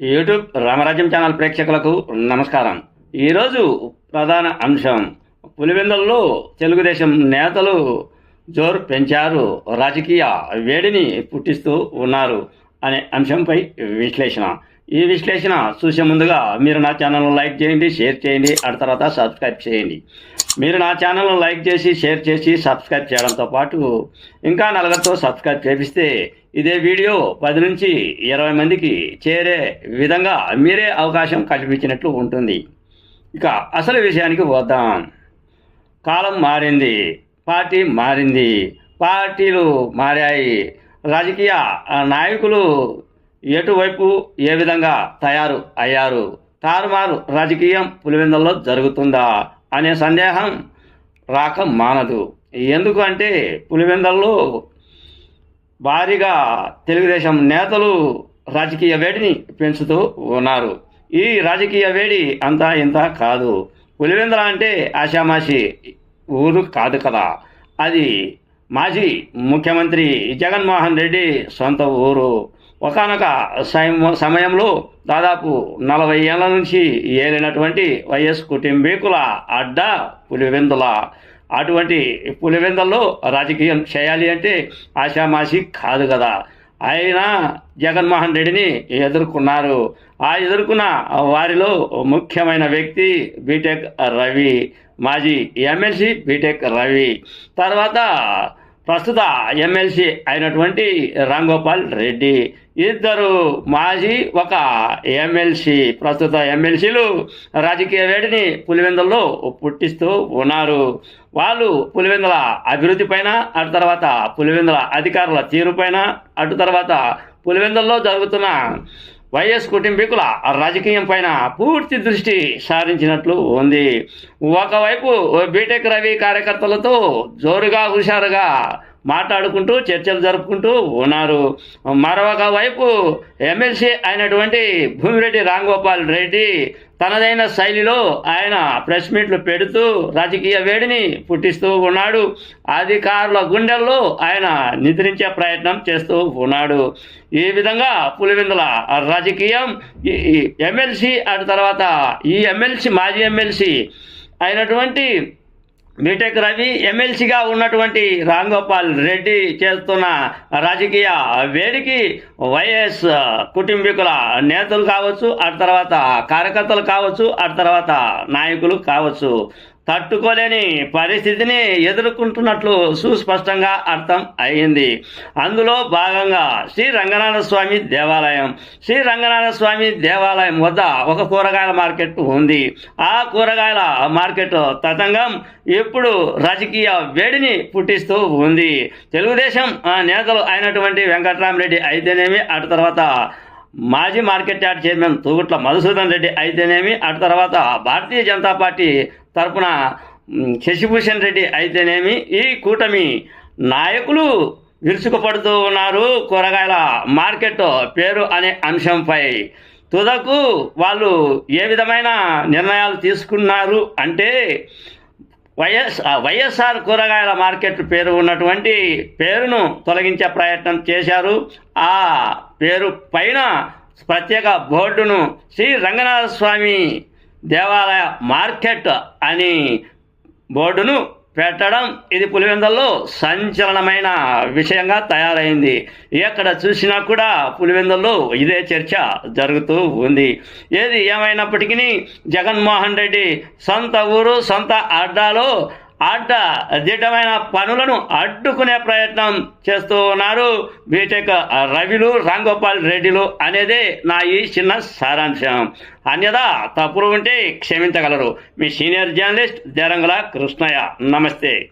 YouTube రామరాజ్యం channel ప్రేక్షకులకు నమస్కారం. ఈరోజు ప్రధాన అంశం పులివెందుల్లో తెలుగుదేశం నేతలు జోరు పెంచారు రాజకీయ వేడిని పుట్టిస్తూ ఉన్నారు అనే అంశంపై విశ్లేషణ. ఈ విశ్లేషణ చూసే ముందుగా మీరు నా ఛానల్ను లైక్ చేయండి షేర్ చేయండి ఆ తర్వాత సబ్స్క్రైబ్ చేయండి. మీరు నా ఛానల్ను లైక్ చేసి షేర్ చేసి సబ్స్క్రైబ్ చేయడంతో పాటు ఇంకా నలుగురితో సబ్స్క్రైబ్ చేపిస్తే ఇదే వీడియో పది నుంచి ఇరవై మందికి చేరే విధంగా మీరే అవకాశం కల్పించినట్లు ఉంటుంది. ఇక అసలు విషయానికి వద్దాం కాలం మారింది పార్టీ మారింది పార్టీలు మారాయి రాజకీయ నాయకులు ఎటువైపు ఏ విధంగా తయారు అయ్యారు? తారుమారు రాజకీయం పులివెందుల్లో జరుగుతుందా? అనే సందేహం రాక మానదు. ఎందుకంటే పులివెందల్లో భారీగా తెలుగుదేశం నేతలు రాజకీయ వేడిని పెంచుతూ ఉన్నారు. ఈ రాజకీయ వేడి అంతా ఇంత కాదు. పులివెందల అంటే ఆషామాషి ఊరు కాదు కదా. అది మాజీ ముఖ్యమంత్రి జగన్మోహన్ రెడ్డి సొంత ఊరు. ఒకనొక సమయంలో దాదాపు నలభై ఏళ్ళ నుంచి ఏలినటువంటి వైఎస్ కుటుంబీకుల అడ్డ పులివెందుల. అటువంటి పులివెందుల్లో రాజకీయం చేయాలి అంటే ఆషామాషి కాదు కదా. ఆయన జగన్మోహన్ రెడ్డిని ఎదుర్కొన్నారు. ఆ ఎదుర్కొన్న వారిలో ముఖ్యమైన వ్యక్తి బీటెక్ రవి మాజీ ఎమ్మెల్సీ బీటెక్ రవి. తర్వాత ప్రస్తుత ఎమ్మెల్సీ అయినటువంటి రాంగోపాల్ రెడ్డి. ఇద్దరు మాజీ ఒక ఎమ్మెల్సీ ప్రస్తుత ఎమ్మెల్సీలు రాజకీయ వేడిని పులివెందుల్లో పుట్టిస్తూ ఉన్నారు. వాళ్ళు పులివెందుల అభివృద్ధి పైన అటు తర్వాత పులివెందుల అధికారుల తీరు పైన అటు తర్వాత పులివెందుల్లో జరుగుతున్న వైఎస్ కుటుంబీకుల రాజకీయం పైన పూర్తి దృష్టి సారించినట్లు ఉంది. ఒకవైపు బీటెక్ రవి కార్యకర్తలతో జోరుగా హుషారుగా మాట్లాడుకుంటూ చర్చలు జరుపుకుంటూ ఉన్నారు. మరొక వైపు ఎమ్మెల్సీ అయినటువంటి భూమిరెడ్డి రాంగోపాల్ రెడ్డి తనదైన శైలిలో ఆయన ప్రెస్ మీట్లు పెడుతూ రాజకీయ వేడిని పుట్టిస్తూ ఉన్నాడు. అధికారుల గుండెల్లో ఆయన నిద్రించే ప్రయత్నం చేస్తూ ఉన్నాడు. ఈ విధంగా పులివెందుల రాజకీయం ఎమ్మెల్సీ అటు తర్వాత ఈ ఎమ్మెల్సీ మాజీ ఎమ్మెల్సీ అయినటువంటి బీటెక్ రవి ఎమ్మెల్సీగా ఉన్నటువంటి రాంగోపాల్ రెడ్డి చేస్తున్న రాజకీయ వేడికి వైఎస్ కుటుంబీకుల నేతలు కావచ్చు ఆ తర్వాత కార్యకర్తలు కావచ్చు ఆ తర్వాత నాయకులు కావచ్చు. తట్టుకోలేని పరిస్థితిని ఎదుర్కొంటున్నట్లు సుస్పష్టంగా అర్థం అయింది అందులో భాగంగా శ్రీ రంగనాథ స్వామి దేవాలయం. శ్రీ రంగనాథ స్వామి దేవాలయం వద్ద ఒక కూరగాయల మార్కెట్ ఉంది. ఆ కూరగాయల మార్కెట్ తతంగం ఇప్పుడు రాజకీయ వేడిని పుట్టిస్తూ ఉంది. తెలుగుదేశం నేతలు అయినటువంటి వెంకట్రామరెడ్డి అయితేనేమి అటు తర్వాత మాజీ market yard chairman Thugutla Madhusudan Reddy అయితేనేమి అటు తర్వాత భారతీయ జనతా పార్టీ తరపున శశిభూషణ్ రెడ్డి అయితేనేమి ఈ కూటమి నాయకులు విరుచుకుపడుతూ ఉన్నారు కూరగాయల మార్కెట్ పేరు అనే అంశంపై. తుదకు వాళ్ళు ఏ విధమైన నిర్ణయాలు తీసుకున్నారు అంటే వైఎస్ వైఎస్ఆర్ కూరగాయల మార్కెట్ పేరు ఉన్నటువంటి పేరును తొలగించే ప్రయత్నం చేశారు. ఆ పేరు పైన ప్రత్యేక బోర్డును శ్రీ రంగనాథ స్వామి దేవాలయ మార్కెట్ అని బోర్డును పెట్టడం ఇది పులివెందుల్లో సంచలనమైన విషయంగా తయారైంది. ఎక్కడ చూసినా కూడా పులివెందుల్లో ఇదే చర్చ జరుగుతూ ఉంది. ఏది ఏమైనప్పటికీ జగన్మోహన్ రెడ్డి సొంత ఊరు సొంత అడ్డాలో అడ్డ దిట్టమైన పనులను అడ్డుకునే ప్రయత్నం చేస్తూ ఉన్నారు బీటెక్ రవిలు రాంగోపాల్ రెడ్డిలు అనేది నా ఈ చిన్న సారాంశం. అన్యదా తప్పులు ఉంటే క్షమించగలరు. మీ సీనియర్ జర్నలిస్ట్ జరంగుల కృష్ణయ్య. నమస్తే.